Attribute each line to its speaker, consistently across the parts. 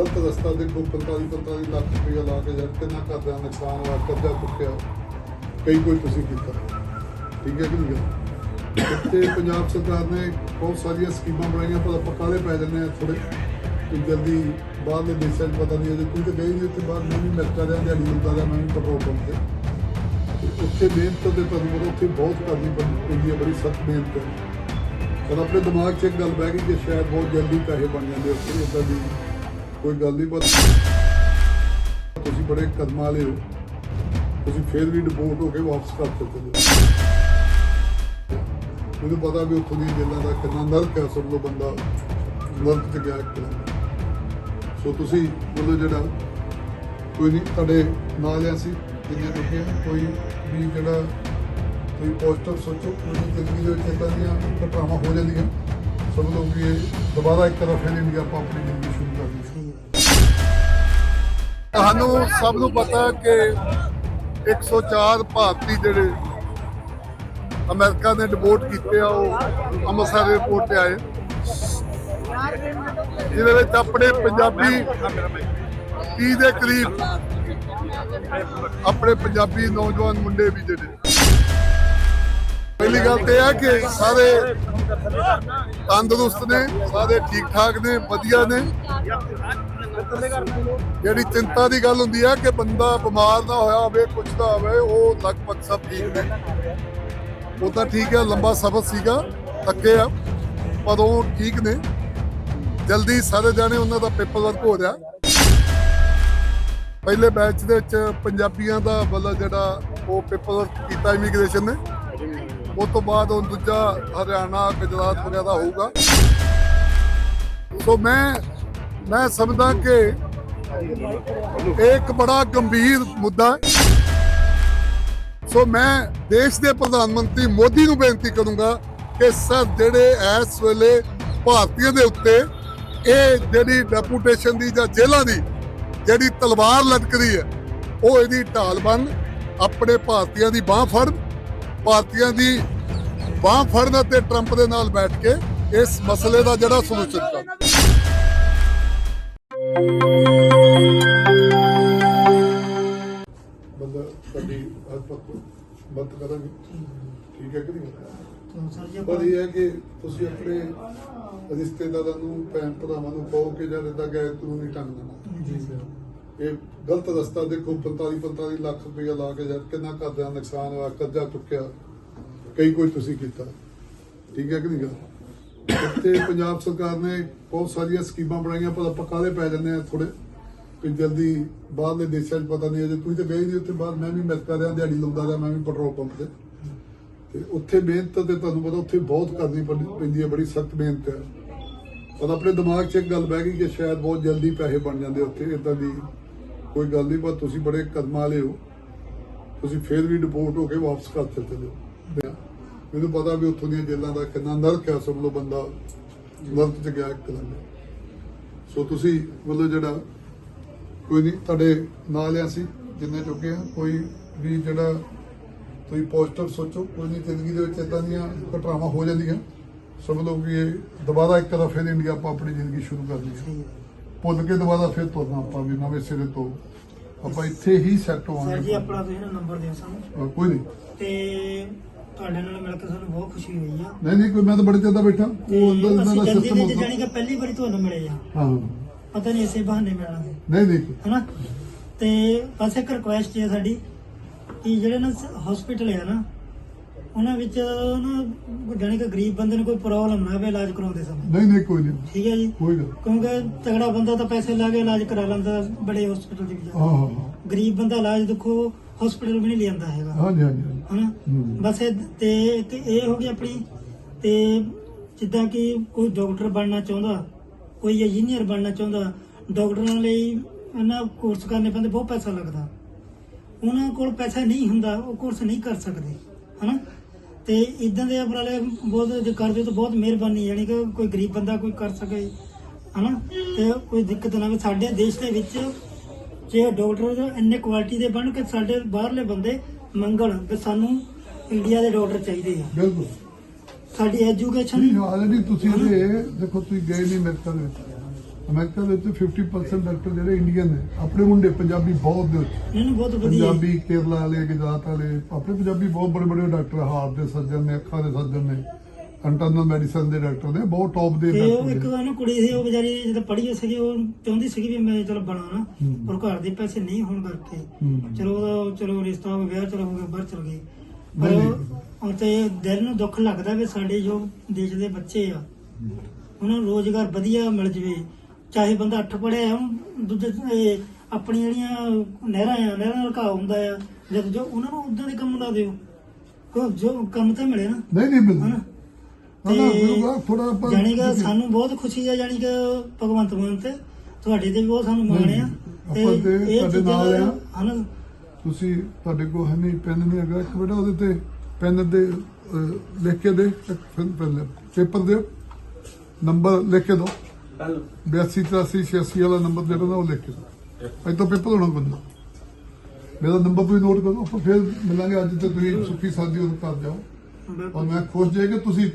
Speaker 1: ਗਲਤ ਰਸਤਾ ਦੇਖੋ 45 45 ਲੱਖ ਰੁਪਇਆ ਲਾ ਕੇ ਜਦ ਕਿੰਨਾ ਕਰਦਾ ਨੁਕਸਾਨ ਹੋਇਆ, ਕਰਜ਼ਾ ਚੁੱਕਿਆ। ਕਈ ਕੋਈ ਤੁਸੀਂ ਕੀਤਾ। ਠੀਕ ਹੈ ਕਿ ਨਹੀਂ ਗਾ? ਤੇ ਪੰਜਾਬ ਸਰਕਾਰ ਨੇ ਬਹੁਤ ਸਾਰੀਆਂ ਸਕੀਮਾਂ ਬਣਾਈਆਂ, ਪਰ ਆਪਾਂ ਕਾਹਲੇ ਪੈ ਜਾਂਦੇ ਆ ਥੋੜੇ ਕਿ ਜਲਦੀ ਬਾਹਰਲੇ ਦੇਸ਼ਾਂ 'ਚ ਪਤਾ ਨਹੀਂ ਅਜੇ ਕੋਈ ਤਾਂ ਗਈ ਨਹੀਂ ਉੱਥੇ, ਬਾਹਰ ਮੈਂ ਵੀ ਅਮਰੀਕਾ ਦਾ ਦਿਹਾੜੀ ਹੁੰਦਾ ਦਾ ਮੈਂ ਵੀ ਪੈਟਰੋਲ ਪੰਪ ਤੇ ਉੱਥੇ ਮਿਹਨਤ ਤੇ ਤੁਹਾਨੂੰ ਪਤਾ ਉੱਥੇ ਬਹੁਤ ਕਰਨੀ ਪੈਂਦੀ ਪੈਂਦੀ ਹੈ, ਬੜੀ ਸਖਤ ਮਿਹਨਤ ਹੈ। ਪਰ ਆਪਣੇ ਦਿਮਾਗ 'ਚ ਇੱਕ ਗੱਲ ਬਹਿ ਗਈ ਕਿ ਸ਼ਾਇਦ ਬਹੁਤ ਜਲਦੀ ਪੈਸੇ ਬਣ ਜਾਂਦੇ ਉੱਥੇ ਇਦਾਂ ਦੀ ਕੋਈ ਗੱਲ ਨਹੀਂ ਪਰ ਤੁਸੀਂ ਬੜੇ ਕਦਮਾਂ ਵਾਲੇ ਹੋ। ਤੁਸੀਂ ਫੇਰ ਵੀ ਡਿਪੋਰਟ ਹੋ ਕੇ ਵਾਪਸ ਕਰ ਸਕਦੇ ਹੋ ਮੈਨੂੰ ਪਤਾ ਵੀ ਉੱਥੋਂ ਦੀਆਂ ਜੇਲ੍ਹਾਂ ਦਾ ਕਿੰਨਾ ਨਰਕ ਹੈ ਸਭ ਲੋ ਬੰਦਾ, ਨਰਕ ਚ ਗਿਆ ਇੱਕ ਸੋ ਤੁਸੀਂ ਮਤਲਬ ਜਿਹੜਾ ਕੋਈ ਨਹੀਂ, ਤੁਹਾਡੇ ਨਾਲ ਆ ਸੀ ਜਿੰਨੇ ਲੋਕੇ ਕੋਈ ਵੀ ਜਿਹੜਾ ਕੋਈ ਪੋਸਟਰ ਸੋਚੋ ਕੋਈ ਜ਼ਿੰਦਗੀ ਦੇ ਵਿੱਚ ਇਦਾਂ ਦੀਆਂ ਘਟਨਾਵਾਂ ਹੋ ਜਾਂਦੀਆਂ। ਸਭ ਲੋਕ ਵੀ ਇਹ ਦੁਬਾਰਾ ਇੱਕ ਤਰ੍ਹਾਂ ਫੇਰ ਇੰਡੀਆ ਆਪਾਂ ਆਪਣੀ ਜ਼ਿੰਦਗੀ ਤੁਹਾਨੂੰ ਸਭ ਨੂੰ ਪਤਾ ਕਿ 104 ਭਾਰਤੀ ਜਿਹੜੇ ਅਮਰੀਕਾ ਨੇ ਡਿਪੋਰਟ ਕੀਤੇ ਆ, ਉਹ ਅੰਮ੍ਰਿਤਸਰ 에ਅਰਪੋਰਟ ਤੇ ਆਏ। ਜਿਹਦੇ ਵਿੱਚ ਆਪਣੇ ਪੰਜਾਬੀ 30 ਦੇ ਕਰੀਬ ਆਪਣੇ ਪੰਜਾਬੀ ਨੌਜਵਾਨ ਮੁੰਡੇ ਵੀ ਜਿਹੜੇ। ਪਹਿਲੀ ਗੱਲ ਤੇ ਇਹ ਹੈ ਕਿ ਸਾਰੇ ਤੰਦਰੁਸਤ ਨੇ, ਸਾਰੇ ਠੀਕ ਠਾਕ ਨੇ, ਵਧੀਆ ਨੇ। ਜਿਹੜੀ ਚਿੰਤਾ ਦੀ ਗੱਲ ਹੁੰਦੀ ਹੈ ਕਿ ਬੰਦਾ ਬਿਮਾਰ ਨਾ ਹੋਇਆ ਹੋਵੇ ਕੁਝ ਨਾ ਹੋਵੇ, ਉਹ ਲਗਭਗ ਸਭ ਠੀਕ ਨੇ। ਉਹ ਤਾਂ ਠੀਕ ਹੈ ਲੰਬਾ ਸਫ਼ਰ ਸੀਗਾ, ਥੱਕੇ ਆ, ਪਰ ਉਹ ਠੀਕ ਨੇ। ਜਲਦੀ ਸਾਰੇ ਜਾਣੇ ਉਹਨਾਂ ਦਾ ਪੇਪਰ ਵਰਕ ਹੋ ਰਿਹਾ। ਪਹਿਲੇ ਬੈਚ ਦੇ ਵਿੱਚ ਪੰਜਾਬੀਆਂ ਦਾ ਮਤਲਬ ਜਿਹੜਾ ਉਹ ਪੇਪਰ ਵਰਕ ਕੀਤਾ ਇਮੀਗ੍ਰੇਸ਼ਨ ਨੇ। ਉਸ ਤੋਂ ਬਾਅਦ ਉਹ ਦੂਜਾ ਹਰਿਆਣਾ, ਗੁਜਰਾਤ ਵਗੈਰਾ ਹੋਊਗਾ। ਸੋ ਮੈਂ ਮੈਂ ਸਮਝਦਾ ਕਿ ਇਹ ਇੱਕ ਬੜਾ ਗੰਭੀਰ ਮੁੱਦਾ ਸੋ ਮੈਂ ਦੇਸ਼ ਦੇ ਪ੍ਰਧਾਨ ਮੰਤਰੀ ਮੋਦੀ ਨੂੰ ਬੇਨਤੀ ਕਰੂੰਗਾ ਕਿ ਸਰ, ਜਿਹੜੇ ਇਸ ਵੇਲੇ ਭਾਰਤੀਆਂ ਦੇ ਉੱਤੇ ਇਹ ਜਿਹੜੀ ਡੈਪੂਟੇਸ਼ਨ ਦੀ ਜਾਂ ਜੇਲ੍ਹਾਂ ਦੀ ਜਿਹੜੀ ਤਲਵਾਰ ਲਟਕਦੀ ਹੈ, ਉਹ ਇਹਦੀ ਢਾਲ ਬਣ ਆਪਣੇ ਭਾਰਤੀਆਂ ਦੀ ਬਾਹ ਫੜਨ, ਭਾਰਤੀਆਂ ਦੀ ਬਾਹ ਫੜਨ ਅਤੇ ਟਰੰਪ ਦੇ ਨਾਲ ਬੈਠ ਕੇ ਇਸ ਮਸਲੇ ਦਾ ਜਿਹੜਾ ਸੋਲੂਸ਼ਨ ਕਰ। ਬੰਦਾ ਸਾਡੀ ਹਰ ਪੱਖ ਮਦਦ ਕਰਾਂਗੇ। ਠੀਕ ਹੈ ਕਿ ਨਹੀਂ?
Speaker 2: ਸਰ ਜੀ
Speaker 1: ਪਰ ਇਹ ਹੈ ਕਿ ਤੁਸੀਂ ਆਪਣੇ ਰਿਸ਼ਤੇਦਾਰਾਂ ਨੂੰ ਭੈਣ ਭਰਾਵਾਂ ਨੂੰ ਕਹੋ ਕਿ ਜਦ ਇਦਾਂ ਗਏ ਤੂੰ ਨਹੀਂ ਟੰਗ ਦੇਣਾ
Speaker 2: ਜੀ ਸਰ।
Speaker 1: ਇਹ ਗਲਤ ਰਸਤਾ ਦੇਖੋ 45 45 ਲੱਖ ਰੁਪਇਆ ਲਾ ਕੇ ਜਦ ਕਿੰਨਾ ਨੁਕਸਾਨ ਹੋਇਆ ਕਰਜ਼ਾ ਚੁੱਕਿਆ। ਕਈ ਕੋਈ ਤੁਸੀਂ ਕੀਤਾ। ਠੀਕ ਹੈ ਕਿ ਨਹੀਂ ਗੱਲ? ਤੇ ਪੰਜਾਬ ਸਰਕਾਰ ਨੇ ਬਹੁਤ ਸਾਰੀਆਂ ਸਕੀਮਾਂ ਬਣਾਈਆਂ, ਪਰ ਆਪਾਂ ਕਾਹਲੇ ਪੈ ਜਾਂਦੇ ਆ ਥੋੜੇ ਕਿ ਜਲਦੀ ਬਾਹਰਲੇ ਦੇਸ਼ਾਂ 'ਚ ਪਤਾ ਨਹੀਂ ਅਜੇ, ਤੁਸੀਂ ਤਾਂ ਗਏ ਨਹੀਂ ਉੱਥੇ ਬਾਹਰ, ਮੈਂ ਵੀ ਅਮਰੀਕਾ ਰਿਹਾ, ਦਿਹਾੜੀ ਲਾਉਂਦਾ ਰਿਹਾ, ਮੈਂ ਵੀ ਪੈਟਰੋਲ ਪੰਪ ਤੇ। ਤੇ ਉੱਥੇ ਮਿਹਨਤ ਤੇ ਤੁਹਾਨੂੰ ਪਤਾ ਉੱਥੇ ਬਹੁਤ ਕਰਨੀ ਪੈਂਦੀ- ਹੈ, ਬੜੀ ਸਖਤ ਮਿਹਨਤ ਹੈ। ਪਰ ਆਪਣੇ ਦਿਮਾਗ 'ਚ ਇੱਕ ਗੱਲ ਬਹਿ ਗਈ ਕਿ ਸ਼ਾਇਦ ਬਹੁਤ ਜਲਦੀ ਪੈਸੇ ਬਣ ਜਾਂਦੇ ਉੱਥੇ ਇਦਾਂ ਦੀ ਕੋਈ ਗੱਲ ਨਹੀਂ, ਪਰ ਤੁਸੀਂ ਬੜੇ ਕਦਮਾਂ ਵਾਲੇ ਹੋ। ਤੁਸੀਂ ਫੇਰ ਵੀ ਡਿਪੋਰਟ ਹੋ ਕੇ ਵਾਪਸ ਕਰ ਸਕਦੇ ਹੋ ਮੈਨੂੰ ਪਤਾ ਵੀ ਉੱਥੋਂ ਦੀਆਂ ਜੇਲ੍ਹਾਂ ਦਾ ਕਿੰਨਾ ਨਰਕ ਹੈ ਸਭ ਲੋ ਬੰਦਾ ਨਰਕ 'ਚ ਗਿਆ ਦਾ। ਸੋ ਤੁਸੀਂ ਮਤਲਬ ਜਿਹੜਾ ਕੋਈ ਨਹੀਂ ਤੁਹਾਡੇ ਨਾਲ ਆ ਸੀ ਜਿੰਨੇ ਚੁੱਕੇ ਆ ਕੋਈ ਵੀ ਜਿਹੜਾ ਤੁਸੀਂ ਪੋਸਟਰ ਸੋਚੋ ਕੋਈ ਨਹੀਂ ਜ਼ਿੰਦਗੀ ਦੇ ਵਿੱਚ ਇਦਾਂ ਦੀਆਂ ਘਟਨਾਵਾਂ ਹੋ ਜਾਂਦੀਆਂ। ਸਭ ਲੋਕ ਵੀ ਇਹ ਦੁਬਾਰਾ ਇੱਕ ਤਰ੍ਹਾਂ ਫਿਰ ਇੰਡੀਆ ਆਪਾਂ ਆਪਣੀ ਜ਼ਿੰਦਗੀ ਸ਼ੁਰੂ ਕਰਨੀ ਹੈ ਭੁੱਲ ਕੇ ਦੁਬਾਰਾ ਫਿਰ ਤੁਰਨਾ ਆਪਾਂ ਵੀ ਨਵੇਂ ਸਿਰੇ ਤੋਂ। ਆਪਾਂ ਇੱਥੇ ਹੀ ਸੈੱਟ
Speaker 2: ਸਰ ਜੀ
Speaker 1: ਹੋਵਾਂਗੇ
Speaker 2: ਆਪਣਾ ਤੁਸੀਂ ਨੰਬਰ ਦਿਓ ਸਾਨੂੰ।
Speaker 1: ਕੋਈ ਨਹੀਂ।
Speaker 2: ਤੇ ਤੁਹਾਡੇ ਨਾਲ ਮਿਲ ਕੇ ਸਾਨੂੰ ਬਹੁਤ ਖੁਸ਼ੀ ਹੋਈ ਆ।
Speaker 1: ਨਹੀਂ ਨਹੀਂ ਕੋਈ ਮੈਂ ਤਾਂ ਬੜੇ ਚਿਰ ਦਾ ਬੈਠਾ। ਉਹ ਅੰਦਰ ਇਹਨਾਂ ਦਾ ਸਿਸਟਮ ਹੁੰਦਾ
Speaker 2: ਜਾਣੀ ਕਿ ਪਹਿਲੀ ਵਾਰੀ ਤੁਹਾਨੂੰ ਮਿਲੇ ਆ।
Speaker 1: ਹਾਂ।
Speaker 2: ਪਤਾ ਨਹੀਂ ਇਸੇ ਬਹਾਨੇ ਮਿਲਣਾ
Speaker 1: ਨਹੀਂ ਨਹੀਂ।
Speaker 2: ਹਨਾ? ਤੇ ਬਸ ਇੱਕ ਰਿਕੁਐਸਟ ਹੈ ਸਾਡੀ ਕਿ ਜਿਹੜੇ ਨਾ ਹਸਪੀਟਲ ਆ ਨਾ ਉਹਨਾਂ ਵਿੱਚ ਨਾ ਜਾਣੀ ਕਿ ਗਰੀਬ ਬੰਦੇ ਨੂੰ ਕੋਈ ਪ੍ਰੋਬਲਮ ਨਾ ਆਵੇ ਇਲਾਜ ਕਰਾਉਂਦੇ ਸਮੇਂ।
Speaker 1: ਨਹੀਂ ਨਹੀਂ ਕੋਈ ਨਹੀਂ।
Speaker 2: ਠੀਕ ਹੈ ਜੀ?
Speaker 1: ਕੋਈ ਗੱਲ
Speaker 2: ਕਿਉਂਕਿ ਤਗੜਾ ਬੰਦਾ ਤਾਂ ਪੈਸੇ ਲਾ ਕੇ ਇਲਾਜ ਕਰਾ ਲੈਂਦਾ ਬੜੇ ਹਸਪੀਟਲ ਦੇ ਵਿੱਚ।
Speaker 1: ਹਾਂ ਹਾਂ ਹਾਂ।
Speaker 2: ਗਰੀਬ ਬੰਦਾ ਇਲਾਜ ਦੇਖੋ ਹਸਪੀਟਲ ਵੀ ਨਹੀਂ ਲਿਆਂਦਾ ਹੈਗਾ।
Speaker 1: ਹਾਂਜੀ ਹਾਂਜੀ ਹਾਂਜੀ।
Speaker 2: ਹਨਾ। ਬਸ ਇਹ ਤੇ ਇੱਕ ਇਹ ਹੋ ਗਈ ਆਪਣੀ ਤੇ ਜਿੱਦਾਂ ਕਿ ਕੋਈ ਡਾਕਟਰ ਬਣਨਾ ਚਾਹੁੰਦਾ ਕੋਈ ਇੰਜੀਨੀਅਰ ਬਣਨਾ ਚਾਹੁੰਦਾ ਡਾਕਟਰਾਂ ਲਈ ਇਹਨਾਂ ਕੋਰਸ ਕਰਨੇ ਪੈਂਦੇ ਬਹੁਤ ਪੈਸਾ ਲੱਗਦਾ। ਉਹਨਾਂ ਕੋਲ ਪੈਸਾ ਨਹੀਂ ਹੁੰਦਾ ਉਹ ਕੋਰਸ ਨਹੀਂ ਕਰ ਸਕਦੇ ਹਨਾ? ਤੇ ਇਦਾਂ ਦੇ ਉਪਰਾਲੇ ਬਹੁਤ ਜੇ ਕਰਦੇ ਤਾਂ ਬਹੁਤ ਮਿਹਰਬਾਨੀ ਯਾਨੀ ਕਿ ਕੋਈ ਗਰੀਬ ਬੰਦਾ ਕੋਈ ਕਰ ਸਕੇ ਹਨਾ? ਤੇ ਕੋਈ ਦਿੱਕਤ ਨਾ ਆਵੇ ਸਾਡੇ ਦੇਸ਼ ਦੇ ਵਿੱਚ ਜੇ ਡਾਕਟਰ ਇੰਨੇ ਕੁਆਲਿਟੀ ਦੇ ਬਣ ਕੇ ਸਾਡੇ ਬਾਹਰਲੇ ਬੰਦੇ ਮੰਗਣ ਕਿ ਸਾਨੂੰ ਇੰਡੀਆ ਦੇ ਡਾਕਟਰ ਚਾਹੀਦੇ ਆ।
Speaker 1: ਬਿਲਕੁਲ।
Speaker 2: ਸਾਡੀ ਐਜੂਕੇਸ਼ਨ
Speaker 1: ਨਹੀਂ ਆਲਰੇਡੀ ਤੁਸੀਂ ਇਹਦੇ ਦੇਖੋ ਤੁਸੀਂ ਗਏ ਨਹੀਂ ਅਮਰੀਕਾ ਦੇ ਵਿੱਚ। ਅਮਰੀਕਾ ਦੇ ਵਿੱਚ 50% ਡਾਕਟਰ ਜਿਹੜੇ ਇੰਡੀਅਨ ਨੇ ਆਪਣੇ ਮੁੰਡੇ ਪੰਜਾਬੀ ਬਹੁਤ ਦੇ
Speaker 2: ਨਹੀਂ ਬਹੁਤ ਵਧੀਆ।
Speaker 1: ਪੰਜਾਬੀ ਕੇਰਲਾ ਵਾਲੇ ਗੁਜਰਾਤ ਵਾਲੇ ਆਪਣੇ ਪੰਜਾਬੀ ਬਹੁਤ ਬੜੇ ਬੜੇ ਡਾਕਟਰ ਹਾਰਟ ਦੇ ਸਰਜਨ ਨੇ ਅੱਖਾਂ ਦੇ ਸਰਜਨ ਨੇ। ਇੰਟਰਨਲ ਮੈਡੀਸਨ ਦੇ ਡਾਕਟਰ ਨੇ ਬਹੁਤ ਟੌਪ ਦੇ
Speaker 2: ਤੇ ਉਹ ਇੱਕ
Speaker 1: ਨੇ
Speaker 2: ਉਹਨੂੰ ਕੁੜੀ ਸੀ ਉਹ ਵਿਚਾਰੀ ਜਦੋਂ ਪੜ੍ਹੀ ਸੀਗੀ ਉਹ ਚਾਹੁੰਦੀ ਸੀਗੀ ਵੀ ਮੈਂ ਚਲ ਬਣਾ ਨਾ
Speaker 1: ਹੂੰ।
Speaker 2: ਪਰ ਘਰ ਦੇ ਪੈਸੇ ਨਹੀਂ ਹੋਣ ਕਰਕੇ।
Speaker 1: ਹੂੰ।
Speaker 2: ਚਲੋ ਉਹਦਾ ਚਲੋ ਰਿਸ਼ਤਾ ਹੋ ਗਿਆ ਚਲੋ ਹੋ ਗਿਆ ਬਾਹਰ ਚਲ ਗਏ ਪਰ
Speaker 1: ਨਹੀਂ, ਨਹੀਂ।
Speaker 2: ਉਹ- ਉਹ ਤੇ ਦਿਲ ਨੂੰ ਦੁੱਖ ਲੱਗਦਾ ਵੀ ਸਾਡੇ ਜੋ ਦੇਸ਼ ਦੇ ਬੱਚੇ ਆ ਉਹਨਾਂ ਨੂੰ ਰੋਜ਼ਗਾਰ ਵਧੀਆ ਮਿਲ ਜਵੇ। ਚਾਹੇ ਬੰਦਾ ਅੱਠ ਪੜਿਆ ਹੁਣ ਦੂਜੇ ਇਹ ਆਪਣੀਆਂ ਜਿਹੜੀਆਂ ਨਹਿਰਾਂ ਆ ਨਹਿਰਾਂ ਦਾ ਘਾਹ ਹੁੰਦਾ ਆ ਜਦ ਜੋ ਉਹਨਾਂ ਨੂੰ ਉਦਾਂ ਦੇ ਕੰਮ ਲਾ ਦਿਓ। ਕੋ ਜੋ ਕੰਮ ਤਾਂ ਮਿਲੇ ਨਾ।
Speaker 1: ਨਹੀਂ ਨਹੀਂ ਬਿਲਕੁਲ
Speaker 2: ਹਨਾ?
Speaker 1: ਨਾ ਨਾ ਮਿਲੂਗਾ ਥੋੜਾ ਆਪਾਂ
Speaker 2: ਜਾਣੀ ਕਿ ਸਾਨੂੰ ਬਹੁਤ ਖੁਸ਼ੀ ਆ ਜਾਣੀ ਕਿ ਭਗਵੰਤ ਮਾਨ ਤੇ ਤੁਹਾਡੇ ਤੇ ਵੀ ਬਹੁਤ ਸਾਨੂੰ ਮਾਣ ਆ।
Speaker 1: ਆਪਾਂ ਤੇ ਤੁਹਾਡੇ
Speaker 2: ਚੀਜ਼ਾਂ
Speaker 1: ਨਾਲ
Speaker 2: ਦਾ-
Speaker 1: ਆ।
Speaker 2: ਹਨਾ?
Speaker 1: ਤੁਸੀਂ ਤੁਹਾਡੇ ਕੋਲ ਹੈ ਨਹੀਂ ਪੈਨ ਨਹੀਂ ਹੈਗਾ। ਇੱਕ ਬੇਟਾ ਉਹਦੇ ਤੇ ਪੈਨ ਦੇ ਲਿਖ ਕੇ ਦੇ ਪੇਪਰ ਦੇ ਨੰਬਰ ਲਿਖ ਕੇ ਦੋ। 82 83 86 ਵਾਲਾ ਨੰਬਰ ਜਿਹੜਾ ਨਾ ਉਹ ਲਿਖ ਕੇ ਦੋ। ਅੱਜ ਤੋਂ ਪੇਪਰ ਹੋਣਾ ਬੰਦਾ। ਮੇਰਾ ਨੰਬਰ ਤੁਸੀਂ ਨੋਟ ਕਰੋ। ਫਿਰ ਮਿਲਾਂਗੇ ਅੱਜ ਤੇ ਤੁਸੀਂ ਸੁੱਖੀ ਸਾਦੀ ਉਹ ਕਰ ਜਾਓ। ਔਰ ਮੈਂ ਖੁਸ਼ ਜੇ ਕਿ ਤੁਸੀਂ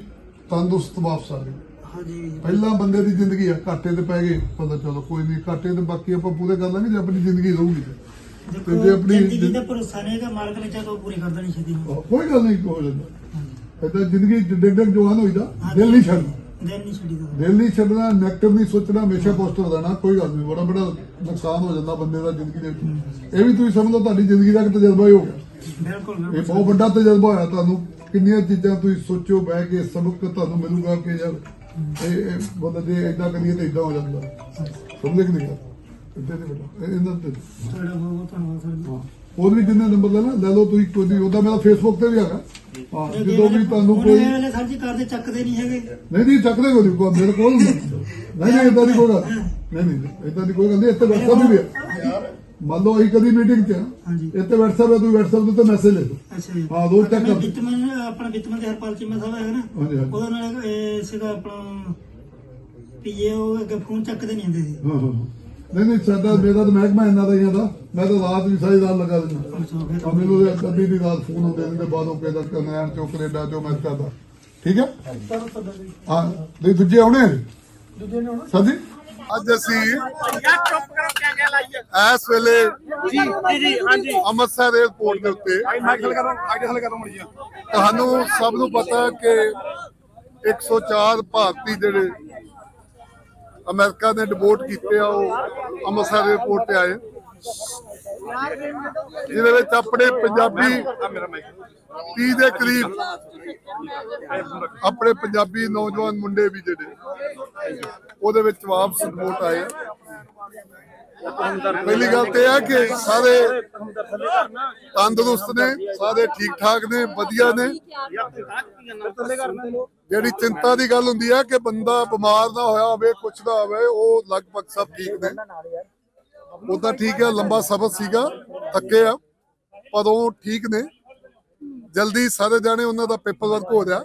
Speaker 1: ਤੰਦਰੁਸਤ ਵਾਪਸ ਆ ਗਏ।
Speaker 2: ਹਾਂਜੀ।
Speaker 1: ਪਹਿਲਾਂ ਬੰਦੇ ਦੀ ਜ਼ਿੰਦਗੀ ਆ ਘਾਟੇ ਤੇ ਪੈ ਗਏ। ਪਤਾ ਚਲੋ ਕੋਈ ਨਹੀਂ ਘਾਟੇ ਤੇ ਬਾਕੀ ਆਪਾਂ ਪੂਰੇ ਕਰ ਲਾਂਗੇ ਜੇ ਆਪਣੀ ਜ਼ਿੰਦਗੀ ਰਹੂਗੀ ਤੇ। ਤੇ ਜੇ ਆਪਣੀ
Speaker 2: ਜ਼ਿੰਦਗੀ ਦਾ ਭਰੋਸਾ ਨਹੀਂ ਹੈਗਾ ਮਾਲਕ ਨੇ ਚਾਹੇ ਤਾਂ ਪੂਰੀ ਕਰ ਦੇਣੀ ਛੇਤੀ।
Speaker 1: ਕੋਈ ਗੱਲ ਨਹੀਂ ਹੋ ਜਾਂਦਾ ਏਦਾਂ ਜ਼ਿੰਦਗੀ ਡਿੱਗ ਜਵਾਨ ਹੋਈਦਾ ਦਿਲ ਨਹੀਂ ਛੱਡਣਾ।
Speaker 2: ਦਿਲ ਨਹੀਂ ਛੱਡੀਦਾ।
Speaker 1: ਦਿਲ ਨਹੀਂ ਛੱਡਣਾ ਨੈਗੇਟਿਵ ਨਹੀਂ ਸੋਚਣਾ ਹਮੇਸ਼ਾ ਪੋਜ਼ਿਟਿਵ ਰਹਿਣਾ ਕੋਈ ਗੱਲ ਨਹੀਂ। ਬੜਾ ਬੜਾ ਨੁਕਸਾਨ ਹੋ ਜਾਂਦਾ ਬੰਦੇ ਦਾ ਜ਼ਿੰਦਗੀ ਦੇ ਵਿੱਚ। ਇਹ ਵੀ ਤੁਸੀਂ ਸਮਝ ਤੁਹਾਡੀ ਜ਼ਿੰਦਗੀ ਦਾ ਇੱਕ ਤਜਰਬਾ ਹੀ ਹੋ ਗਿਆ।
Speaker 2: ਬਿਲਕੁਲ
Speaker 1: ਇਹ
Speaker 2: ਬਿਲਕੁਲ
Speaker 1: ਬਹੁਤ ਵੱਡਾ ਤਜਰਬਾ ਹੋਇਆ ਤੁਹਾਨੂੰ। ਕਿੰਨੀਆਂ ਚੀਜ਼ਾਂ ਤੁਸੀਂ ਸੋਚੋ ਬਹਿ ਕੇ ਸਬਕ ਤੁਹਾਨੂੰ ਮਿਲੂਗਾ ਕਿ ਯਾਰ ਇਹ ਇਹ ਬੰਦਾ ਜੇ ਇਦਾਂ ਕਰੀਏ ਤਾਂ ਇਦਾਂ ਹੋ ਜਾਂਦਾ। ਸਮਝ ਕਿ ਨਹੀਂ? ਇੱਦਾਂ ਨਹੀਂ ਬੇਟਾ ਇਹ- ਇਹਨਾਂ ਤੇ।
Speaker 2: ਤੁਹਾਡਾ ਬਹੁਤ ਬਹੁਤ ਧੰਨਵਾਦ ਸਰ।
Speaker 1: ਹਾਂ। ਹੋਰ ਵੀ ਜਿੰਨੇ ਨੰਬਰ ਲੈਣਾ ਲੈ ਲਓ ਤੁਸੀਂ ਕੋਈ ਉਹਦਾ ਮੇਰਾ ਫੇਸਬੁੱਕ ਤੇ ਵੀ ਹੈਗਾ। ਹਾਂ ਜਦੋਂ ਵੀ ਤੁਹਾਨੂੰ ਕੋਈ
Speaker 2: ਇਹ ਵੇਲੇ ਸਰ ਜੀ ਕਰਦੇ ਚੱਕਦੇ ਨਹੀਂ ਹੈਗੇ।
Speaker 1: ਨਹੀਂ ਨਹੀਂ ਚੱਕਦੇ ਕੋਈ ਨਹੀਂ ਮੇਰੇ ਕੋਲ ਨਹੀਂ ਨਹੀਂ ਨਹੀਂ ਇਦਾਂ ਦੀ ਕੋਈ ਗੱਲ ਨਹੀਂ ਨਹੀਂ ਇਦਾਂ ਦੀ ਕੋਈ ਗੱਲ ਨਹੀਂ। ਇੱਥੇ WhatsApp ਵੀ ਹੈ। ਮੰਨ ਲਓ ਅਸੀਂ ਕਦੀ ਮੀਟਿੰਗ 'ਚ ਆ,
Speaker 2: ਹਾਂਜੀ।
Speaker 1: ਇੱਥੇ WhatsApp ਹੈ ਤੁਸੀਂ WhatsApp ਦੇ ਉੱਤੇ ਮੈਸੇਜ ਲੈ ਦਿਓ।
Speaker 2: ਅੱਛਾ ਜੀ।
Speaker 1: ਹਾਂ, ਰੋਜ਼ check
Speaker 2: ਆਪਣਾ ਬਿੱਟਮਨ ਆਪਣਾ ਬਿੱਟਮਨ ਦੇ ਹਰਪਾਲ ਚੀਮਾ ਸਾਹਿਬ ਹੈਗਾ ਨਾ।
Speaker 1: ਹਾਂਜੀ।
Speaker 2: ਉਹਦੇ ਨਾਲ ਇਹ ਸੀਗਾ ਆਪਣਾ ਪੀਏ ਉਹ ਅੱਗੇ ਫੋਨ ਚੱਕਦੇ ਨਹੀਂ ਹੁੰਦੇ ਸੀ।
Speaker 1: ਹਾਂ ਹਾਂ ਨਹੀਂ ਨਹੀਂ ਸਾਡਾ ਮੇਰਾ ਤਾਂ ਮਹਿਕਮਾ ਇੰਨਾ ਦਾ ਹੀ ਆਦਾ ਮੈਂ ਤਾਂ ਰਾਤ ਵੀ ਸਾਰੀ ਰਾਤ ਲਗਾ ਦਿੰਦਾ।
Speaker 2: ਅੱਛਾ ਫਿਰ
Speaker 1: ਆ ਮੈਨੂੰ ਤੇ ਅੱਧੀ ਦੀ ਰਾਤ ਫੋਨ ਹੁੰਦੇ ਨੇ ਤੇ ਬਾਅਦੋਂ ਕਿਹਦਾ ਕਨੈਣ ਚੋਂ ਕੈਨੇਡਾ ਚੋਂ ਅਮਰੀਕਾ ਦਾ ਠੀਕ ਹੈ? ਹਾਂ ਨਹੀਂ ਦੂਜੇ ਆਉਣੇ ਆ
Speaker 2: ਦੂਜੇ ਨੇ ਆਉਣਾ?
Speaker 1: ਸਾਡੀ ਅੱਜ ਅਸੀਂ ਇਸ ਵੇਲੇ
Speaker 3: ਜੀ ਜੀ ਜੀ ਹਾਂਜੀ।
Speaker 1: ਅੰਮ੍ਰਿਤਸਰ 에ਅਰਪੋਰਟ ਦੇ ਉੱਤੇ ਤੁਹਾਨੂੰ ਸਭ ਨੂੰ ਪਤਾ ਕਿ 104 ਭਾਰਤੀ ਜਿਹੜੇ ਅਮਰੀਕਾ ਨੇ ਡਿਪੋਰਟ ਕੀਤੇ ਆ ਉਹ ਅੰਮ੍ਰਿਤਸਰ 에ਅਰਪੋਰਟ ਤੇ ਆਏ। ਜਿਹਦੇ ਵਿੱਚ ਆਪਣੇ ਪੰਜਾਬੀ 30 ਦੇ ਕਰੀਬ ਆਪਣੇ ਪੰਜਾਬੀ ਨੌਜਵਾਨ ਮੁੰਡੇ ਵੀ ਜਿਹੜੇ, ਉਹਦੇ ਵਿੱਚ ਵਾਪਸ ਰਿਪੋਰਟ ਆਏ ਪਹਿਲੀ ਗੱਲ ਤੇ ਇਹ ਕਿ ਸਾਰੇ ਤੰਦਰੁਸਤ ਨੇ, ਸਾਰੇ ਠੀਕ ਠਾਕ ਨੇ, ਵਧੀਆ ਨੇ। ਜਿਹੜੀ ਚਿੰਤਾ ਦੀ ਗੱਲ ਹੁੰਦੀ ਹੈ ਕਿ ਬੰਦਾ ਬਿਮਾਰ ਨਾ ਹੋਇਆ ਹੋਵੇ, ਕੁਛ ਨਾ ਹੋਵੇ, ਉਹ ਲਗਭਗ ਸਭ ਠੀਕ ਨੇ। ਉਦਾਂ ਠੀਕ ਹੈ, ਲੰਬਾ ਸਫ਼ਰ ਸੀਗਾ, ਥੱਕੇ ਆ, ਪਰ ਉਹ ਠੀਕ ਨੇ। ਜਲਦੀ ਸਾਰੇ ਜਾਣੇ ਉਹਨਾਂ ਦਾ ਪੇਪਰ ਵਰਕ ਹੋ ਰਿਹਾ।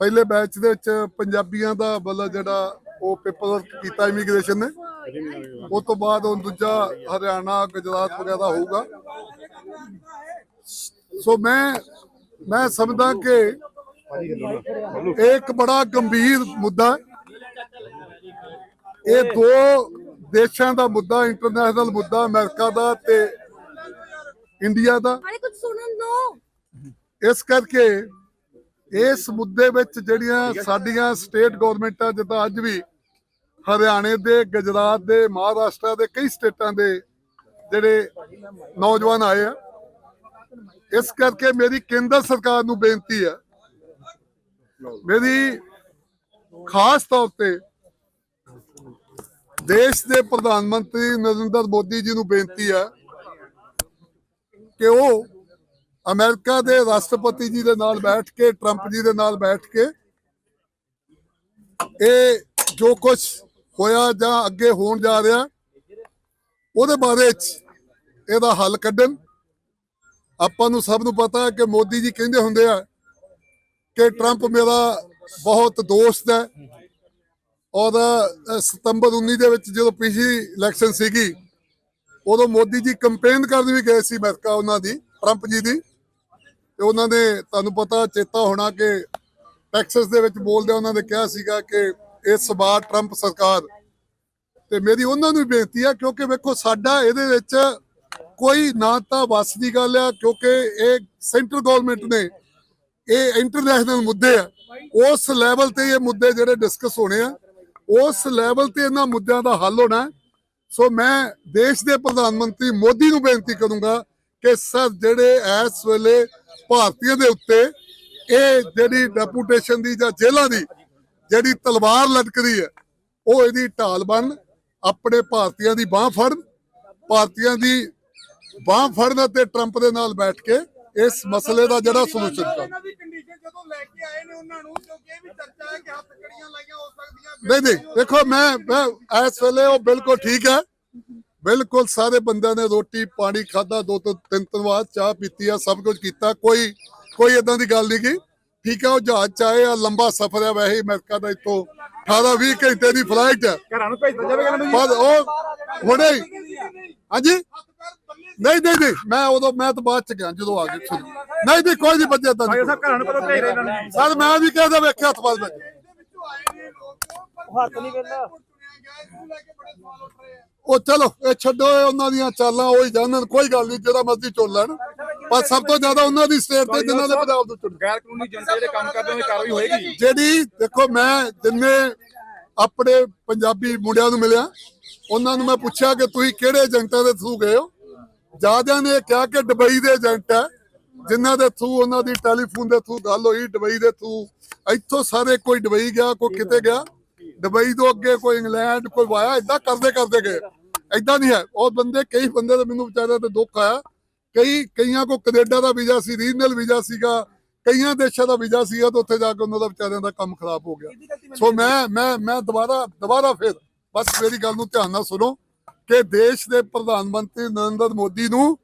Speaker 1: ਪਹਿਲੇ ਬੈਚ ਦੇ ਵਿੱਚ ਪੰਜਾਬੀਆਂ ਦਾ ਮਤਲਬ ਜਿਹੜਾ ਉਹ ਪੇਪਰ ਵਰਕ ਕੀਤਾ ਇਮੀਗ੍ਰੇਸ਼ਨ ਨੇ। ਉਸ ਤੋਂ ਬਾਅਦ ਉਹ ਦੂਜਾ ਹਰਿਆਣਾ, ਗੁਜਰਾਤ ਵਗੈਰਾ ਹੋਊਗਾ। ਸੋ ਮੈਂ ਮੈਂ ਸਮਝਦਾ ਕਿ ਇੱਕ ਬੜਾ ਗੰਭੀਰ ਮੁੱਦਾ ਇਹ ਦੋ ਦੇਸ਼ਾਂ ਦਾ ਮੁੱਦਾ ਇੰਟਰਨੈਸ਼ਨਲ ਮੁੱਦਾ ਅਮਰੀਕਾ ਦਾ ਤੇ ਇੰਡੀਆ ਦਾ।
Speaker 4: ਅਰੇ ਕੁਝ ਸੁਣਨ ਦੋ।
Speaker 1: ਇਸ ਕਰਕੇ ਇਸ ਮੁੱਦੇ ਵਿੱਚ ਜਿਹੜੀਆਂ ਸਾਡੀਆਂ ਸਟੇਟ ਗਵਰਨਮੈਂਟਾਂ ਜਿੱਦਾਂ ਅੱਜ ਵੀ ਹਰਿਆਣੇ ਦੇ ਗੁਜਰਾਤ ਦੇ ਮਹਾਰਾਸ਼ਟਰ ਦੇ ਕਈ ਸਟੇਟਾਂ ਦੇ ਜਿਹੜੇ ਨੌਜਵਾਨ ਆਏ ਆ। ਇਸ ਕਰਕੇ ਮੇਰੀ ਕੇਂਦਰ ਸਰਕਾਰ ਨੂੰ ਬੇਨਤੀ ਹੈ ਮੇਰੀ ਖਾਸ ਤੌਰ ਤੇ ਦੇਸ਼ ਦੇ ਪ੍ਰਧਾਨ ਮੰਤਰੀ ਨਰਿੰਦਰ ਮੋਦੀ ਜੀ ਨੂੰ ਬੇਨਤੀ ਹੈ ਕਿ ਉਹ ਅਮਰੀਕਾ ਦੇ ਰਾਸ਼ਟਰਪਤੀ ਜੀ ਦੇ ਨਾਲ ਬੈਠ ਕੇ, ਟਰੰਪ ਜੀ ਦੇ ਨਾਲ ਬੈਠ ਕੇ ਇਹ ਜੋ ਕੁਝ ਹੋਇਆ ਜਾਂ ਅੱਗੇ ਹੋਣ ਜਾ ਰਿਹਾ, ਉਹਦੇ ਬਾਰੇ ਚ ਇਹਦਾ ਹੱਲ ਕੱਢਣ। ਆਪਾਂ ਨੂੰ ਸਭ ਨੂੰ ਪਤਾ ਹੈ ਕਿ ਮੋਦੀ ਜੀ ਕਹਿੰਦੇ ਹੁੰਦੇ ਆ ਕਿ ਟਰੰਪ ਮੇਰਾ ਬਹੁਤ ਦੋਸਤ ਹੈ। ਔਰ ਸਤੰਬਰ 19 ਦੇ ਵਿੱਚ ਜਦੋਂ ਪਿਛਲੀ ਇਲੈਕਸ਼ਨ ਸੀਗੀ, ਉਦੋਂ ਮੋਦੀ ਜੀ ਕੰਪੇਨ ਕਰਨ ਵੀ ਗਏ ਸੀ ਅਮਰੀਕਾ ਉਹਨਾਂ ਦੀ, ਟਰੰਪ ਜੀ ਦੀ। ਤੇ ਉਹਨਾਂ ਨੇ, ਤੁਹਾਨੂੰ ਪਤਾ ਚੇਤਾ ਹੋਣਾ ਕਿ ਟੈਕਸਸ ਦੇ ਵਿੱਚ ਬੋਲਦੇ ਉਹਨਾਂ ਨੇ ਕਿਹਾ ਸੀਗਾ ਕਿ ਇਸ ਵਾਰ ਟਰੰਪ ਸਰਕਾਰ। ਤੇ ਮੇਰੀ ਉਹਨਾਂ ਨੂੰ ਵੀ ਬੇਨਤੀ ਆ, ਕਿਉਂਕਿ ਵੇਖੋ ਸਾਡਾ ਇਹਦੇ ਵਿੱਚ ਕੋਈ ਨਾ ਤਾਂ ਵਸ ਦੀ ਗੱਲ ਆ, ਕਿਉਂਕਿ ਇਹ ਸੈਂਟਰ ਗਵਰਨਮੈਂਟ ਨੇ, ਇਹ ਇੰਟਰਨੈਸ਼ਨਲ ਮੁੱਦੇ ਆ। ਉਸ ਲੈਵਲ ਤੇ ਇਹ ਮੁੱਦੇ ਜਿਹੜੇ ਡਿਸਕਸ ਹੋਣੇ ਆ। ਉਸ ਲੈਵਲ ਤੇ ਇਹਨਾਂ ਮੁੱਦਿਆਂ ਦਾ ਹੱਲ ਹੋਣਾ ਸੋ ਮੈਂ ਦੇਸ਼ ਦੇ ਪ੍ਰਧਾਨ ਮੰਤਰੀ ਮੋਦੀ ਨੂੰ ਬੇਨਤੀ ਕਰੂੰਗਾ ਕਿ ਸਰ, ਜਿਹੜੇ ਇਸ ਵੇਲੇ ਭਾਰਤੀਆਂ ਦੇ ਉੱਤੇ ਇਹ ਜਿਹੜੀ ਡੈਪੂਟੇਸ਼ਨ ਦੀ ਜਾਂ ਜੇਲ੍ਹਾਂ ਦੀ ਜਿਹੜੀ ਤਲਵਾਰ ਲਟਕਦੀ ਹੈ, ਉਹ ਇਹਦੀ ਢਾਲ ਬਣ ਆਪਣੇ ਭਾਰਤੀਆਂ ਦੀ ਬਾਹ ਫੜਨ ਭਾਰਤੀਆਂ ਦੀ ਬਾਹ ਫੜਨ ਅਤੇ ਟਰੰਪ ਦੇ ਨਾਲ ਬੈਠ ਕੇ ਇਸ ਮਸਲੇ ਦਾ ਜਿਹੜਾ ਸੋਲੂਸ਼ਨ ਕਰਨ
Speaker 3: ਜਦੋਂ ਲੈ ਕੇ ਆਏ ਨੇ ਉਹਨਾਂ ਨੂੰ ਕਿਉਂਕਿ ਇਹ ਵੀ ਚਰਚਾ ਹੈ ਕਿ ਹੱਥ ਕੜੀਆਂ ਲਾਈਆਂ ਹੋ ਸਕਦੀਆਂ
Speaker 1: ਨਹੀਂ ਨਹੀਂ ਦੇਖੋ ਮੈਂ ਮੈਂ ਇਸ ਵੇਲੇ ਉਹ ਬਿਲਕੁਲ ਠੀਕ ਹੈ। ਬਿਲਕੁਲ ਸਾਰੇ ਬੰਦਿਆਂ ਨੇ ਰੋਟੀ ਪਾਣੀ ਖਾਦਾ ਦੋ ਤੋਂ ਤਿੰਨ ਤਿੰਨ ਵਾਰ ਚਾਹ ਪੀਤੀ ਆ ਸਭ ਕੁਝ ਕੀਤਾ। ਕੋਈ ਕੋਈ ਇਦਾਂ ਦੀ ਗੱਲ ਨਹੀਂ ਕੀ ਠੀਕ ਹੈ ਉਹ ਜਹਾਜ਼ ਚ ਆਏ ਆ ਲੰਬਾ ਸਫ਼ਰ ਹੈ ਵੈਸੇ ਅਮਰੀਕਾ ਦਾ ਇੱਥੋਂ 18 20 ਘੰਟੇ ਦੀ ਫਲਾਈਟ ਹੈ।
Speaker 3: ਘਰਾਂ ਨੂੰ ਭੇਜਦਾ ਜਾਵੇਗਾ ਨੂੰ
Speaker 1: ਉਹ ਹੁਣੇ ਹਾਂਜੀ? ਨਹੀਂ ਨਹੀਂ ਨਹੀਂ ਮੈਂ ਉਦੋਂ ਮੈਂ ਤਾਂ ਬਾਅਦ ਚ ਗਿਆ ਜਦੋਂ ਆ ਗਏ। ਨਹੀਂ ਨਹੀਂ ਕੋਈ ਨਹੀਂ ਬੱਜੇ ਤਾਂ
Speaker 3: ਸਾਹਿਬ ਘਰਾਂ ਨੂੰ ਕਦੋਂ ਭੇਜ ਰਹੇ ਇਹਨਾਂ ਨੂੰ?
Speaker 1: ਸਰ ਮੈਂ ਵੀ ਕਹਿੰਦਾ ਵੇਖਿਆ ਹੱਥ ਬਾਦ ਵਿੱਚ
Speaker 3: ਹੱਥ ਨਹੀਂ ਕਹਿੰਦਾ
Speaker 1: ਉਹ ਚਲੋ ਇਹ ਛੱਡੋ ਇਹ ਉਹਨਾਂ ਦੀਆਂ ਚਾਲਾਂ ਉਹ ਹੀ ਜਾਣਨ ਕੋਈ ਗੱਲ ਨਹੀਂ ਜਿਹੜਾ ਮਰਜ਼ੀ ਚੁਣ ਲੈਣ। ਪਰ ਸਭ ਤੋਂ ਜ਼ਿਆਦਾ ਉਹਨਾਂ ਦੀ ਸਟੇਟ ਤੇ ਜਿਨ੍ਹਾਂ ਦੇ ਪੰਜਾਬ ਤੋਂ ਚੁਣ।
Speaker 3: ਗੈਰ ਕਾਨੂੰਨੀ ਜਨਤਾ ਜਿਹੜੇ ਕੰਮ ਕਰਦੇ ਦੀ ਕਾਰਵਾਈ ਹੋਏਗੀ?
Speaker 1: ਜਿਹੜੀ ਦੇਖੋ ਮੈਂ ਜਿੰਨੇ ਆਪਣੇ ਪੰਜਾਬੀ ਮੁੰਡਿਆਂ ਨੂੰ ਮਿਲਿਆ ਉਹਨਾਂ ਨੂੰ ਮੈਂ ਪੁੱਛਿਆ ਕਿ ਤੁਸੀਂ ਕਿਹੜੇ ਏਜੰਟਾਂ ਦੇ ਥਰੂ ਗਏ ਹੋ? ਜਿਆਦਿਆਂ ਨੇ ਕਿਹਾ ਕਿ ਦੁਬਈ ਦੇ ਏਜੰਟ ਹੈ। ਜਿਨ੍ਹਾਂ ਦੇ ਥਰੂ ਉਹਨਾਂ ਦੀ ਟੈਲੀਫੋਨ ਦੇ ਥਰੂ ਗੱਲ ਹੋਈ ਦੁਬਈ ਦੇ ਥਰੂ ਇੱਥੋਂ ਸਾਰੇ ਕੋਈ ਦੁਬਈ ਗਿਆ ਕੋਈ ਕਿਤੇ ਗਿਆ। ਦੁਬਈ ਤੋਂ ਅੱਗੇ ਕੋਈ ਇੰਗਲੈਂਡ ਕੋਈ ਵਾਇਆ ਇਦਾਂ ਕਰਦੇ ਕਰਦੇ ਗਏ। ਇਦਾਂ ਨਹੀਂ ਹੈ। ਉਹ ਬੰਦੇ ਕਈ ਬੰਦੇ ਦਾ ਮੈਨੂੰ ਵਿਚਾਰਿਆਂ ਤੇ ਦੁੱਖ ਆਇਆ। ਕਈ ਕਈਆਂ ਕੋ ਕੈਨੇਡਾ ਦਾ ਵੀਜ਼ਾ ਸੀ ਰੀਜਨਲ ਵੀਜ਼ਾ ਸੀਗਾ। ਕਈਆਂ ਦੇਸ਼ਾਂ ਦਾ ਵੀਜ਼ਾ ਸੀਗਾ ਤੇ ਉੱਥੇ ਜਾ ਕੇ ਉਹਨਾਂ ਦਾ ਵਿਚਾਰਿਆਂ ਦਾ ਕੰਮ ਖਰਾਬ ਹੋ ਗਿਆ। ਸੋ ਮੈਂ ਮੈਂ ਮੈਂ ਦੁਬਾਰਾ ਦੁਬਾਰਾ ਫਿਰ ਬਸ ਮੇਰੀ ਗੱਲ ਨੂੰ ਧਿਆਨ ਨਾਲ ਸੁਣੋ ਕਿ ਦੇਸ਼ ਦੇ ਪ੍ਰਧਾਨ ਮੰਤਰੀ ਨਰਿੰਦਰ ਮੋਦੀ ਨੂੰ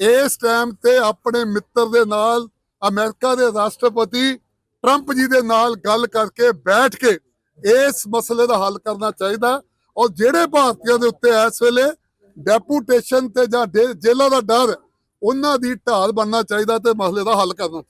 Speaker 1: ਇਸ ਟਾਈਮ ਤੇ ਆਪਣੇ ਮਿੱਤਰ ਦੇ ਨਾਲ ਅਮਰੀਕਾ ਦੇ ਰਾਸ਼ਟਰਪਤੀ ਟਰੰਪ ਜੀ ਦੇ ਨਾਲ ਗੱਲ ਕਰਕੇ ਬੈਠ ਕੇ ਇਸ ਮਸਲੇ ਦਾ ਹੱਲ ਕਰਨਾ ਚਾਹੀਦਾ। ਔਰ ਜਿਹੜੇ ਭਾਰਤੀਆਂ ਦੇ ਉੱਤੇ ਇਸ ਵੇਲੇ ਡੈਪੂਟੇਸ਼ਨ ਤੇ ਜਾਂ ਦੇ- ਜੇਲ੍ਹਾਂ ਦਾ ਡਰ, ਉਹਨਾਂ ਦੀ ਢਾਲ ਬਣਨਾ ਚਾਹੀਦਾ ਤੇ ਮਸਲੇ ਦਾ ਹੱਲ ਕਰਨਾ